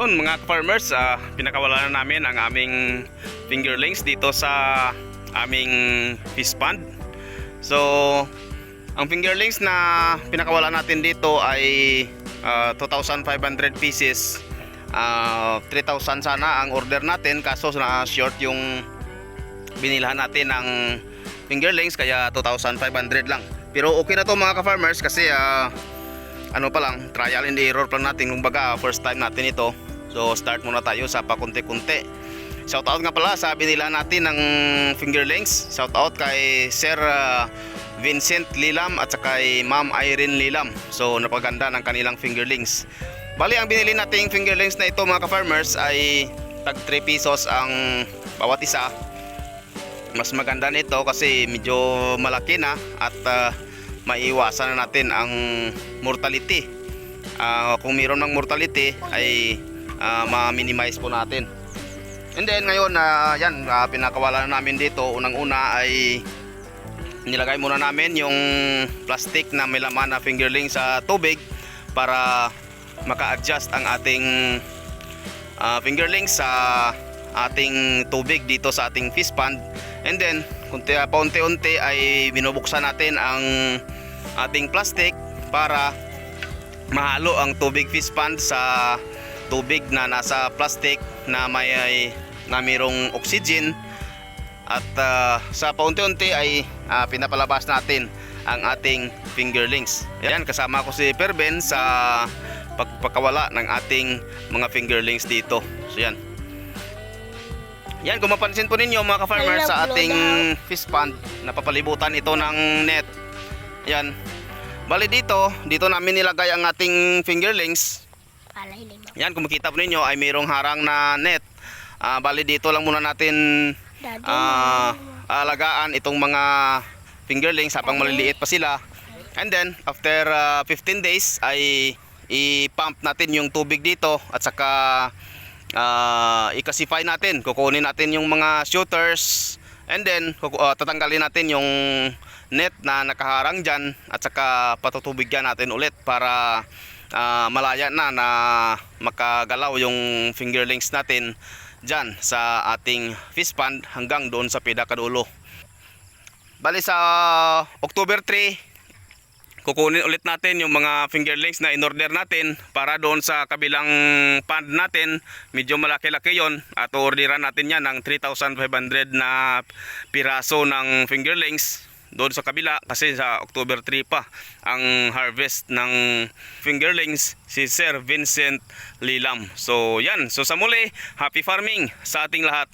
mga farmers, ah, pinakawala na namin ang aming fingerlings dito sa aming fish pond. So, ang fingerlings na pinakawala natin dito ay ah, 2,500 pieces. Ah, 3,000 sana ang order natin kaso na short yung binilhan natin ng fingerlings kaya 2,500 lang. Pero okay na to mga ka-farmers kasi ah, ano pa lang, trial and error pa lang natin. Kumbaga, first time natin ito. So, start muna tayo sa pakunti-kunti. Shout out nga pala sa binila natin ng fingerlings. Shout out kay Sir ah, Vincent Lilam at saka kay Ma'am Irene Lilam. So, napaganda ng kanilang fingerlings. Bali, ang binili nating fingerlings na ito mga ka-farmers ay tag 3 pesos ang bawat isa. Mas maganda nito kasi medyo malaki na at ah, maiwasan na natin ang mortality. Ah, kung mayroon ng mortality ay ah, ma-minimize po natin. And then ngayon na yan, ah, pinakawala na namin dito. Unang-una ay nilagay muna namin yung plastic na may laman na fingerling sa tubig para maka-adjust ang ating ah, fingerling sa ating tubig dito sa ating fish pond. And then, kunti paunti-unti ay binubuksan natin ang ating plastic para mahalo ang tubig fish pond sa tubig na nasa plastic na may na mayroong oxygen at ah, sa paunti-unti ay ah, pinapalabas natin ang ating fingerlings. Yan kasama ko si Perben sa pagpakawala ng ating mga fingerlings dito. So yan. Yan, kung mapansin po ninyo mga ka-farmers sa ating fish pond, napapalibutan ito ng net. Yan. Bali dito, dito namin nilagay ang ating fingerlings. Yan, kung makita po ninyo ay mayroong harang na net. Ah, bali dito lang muna natin ah, alagaan itong mga fingerlings habang maliliit pa sila. And then, after ah, 15 days ay i-pump natin yung tubig dito at saka ah, i-classify natin. Kukunin natin yung mga shooters and then ah, tatanggalin natin yung net na nakaharang dyan at saka patutubigyan natin ulit para ah, malaya na na makagalaw yung fingerlings natin dyan sa ating fish pond hanggang doon sa pinakadulo. Bali sa October 3, kukunin ulit natin yung mga fingerlings na in-order natin para doon sa kabilang pond natin. Medyo malaki-laki yon at orderan natin yan ng 3,500 na piraso ng fingerlings doon sa kabila kasi sa October 3 pa ang harvest ng fingerlings si Sir Vincent Lilam. So yan, so sa muli, happy farming sa ating lahat.